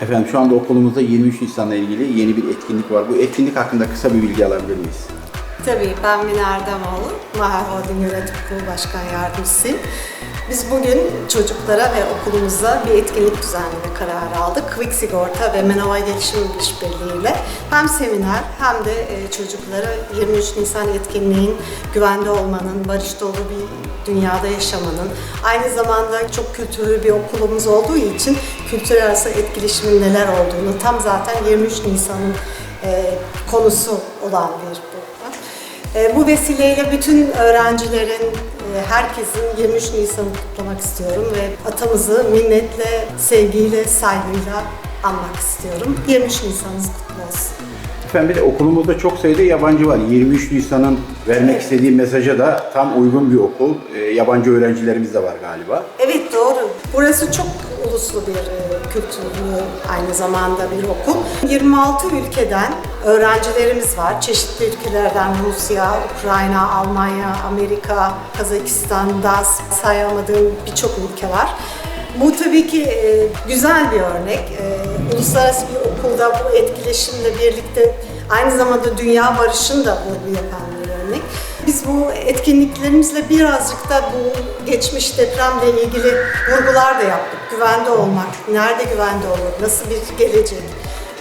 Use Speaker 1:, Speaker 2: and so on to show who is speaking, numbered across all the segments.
Speaker 1: Efendim şu anda okulumuzda 23 Nisan'la ilgili yeni bir etkinlik var. Bu etkinlik hakkında kısa bir bilgi alabilir miyiz?
Speaker 2: Tabii ben Mine Erdemoğlu, Mahar Holding Yönetim Kurulu Başkan Yardımcısıyım. Biz bugün çocuklara ve okulumuza bir etkinlik düzenleme kararı aldık. Quick Sigorta ve Menova Gelişim İşbirliği'yle hem seminer hem de e, çocuklara 23 Nisan etkinliğin güvende olmanın, barış dolu bir dünyada yaşamanın, aynı zamanda çok kültürlü bir okulumuz olduğu için kültür arası etkileşimin neler olduğunu tam zaten 23 Nisan'ın e, konusu olan bir program. E, bu vesileyle bütün öğrencilerin, e, herkesin 23 Nisan'ı kutlamak istiyorum ve atamızı minnetle, sevgiyle, saygıyla anmak istiyorum. 23 Nisan'ınız kutlu olsun.
Speaker 1: Efendim bir de okulumuzda çok sayıda yabancı var. 23 Nisan'ın vermek
Speaker 2: Evet.
Speaker 1: istediği mesaja da tam uygun bir okul. Ee, yabancı öğrencilerimiz de var galiba.
Speaker 2: Evet doğru. Burası çok uluslu bir e, kültürlü aynı zamanda bir okul. 26 ülkeden öğrencilerimiz var. Çeşitli ülkelerden Rusya, Ukrayna, Almanya, Amerika, Kazakistan, DAS sayamadığım birçok ülke var. Bu tabii ki e, güzel bir örnek. E, uluslararası bir okulda bu etkileşimle birlikte aynı zamanda dünya barışını da bu yapan bir örnek. Biz bu etkinliklerimizle birazcık da bu geçmiş depremle ilgili vurgular da yaptık. Güvende olmak, nerede güvende olur, nasıl bir gelecek?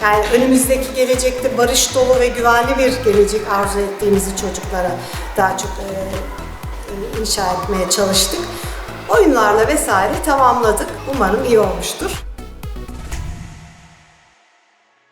Speaker 2: Yani önümüzdeki gelecekte barış dolu ve güvenli bir gelecek arzu ettiğimizi çocuklara daha çok e, inşa etmeye çalıştık. Oyunlarla vesaire tamamladık. Umarım iyi olmuştur.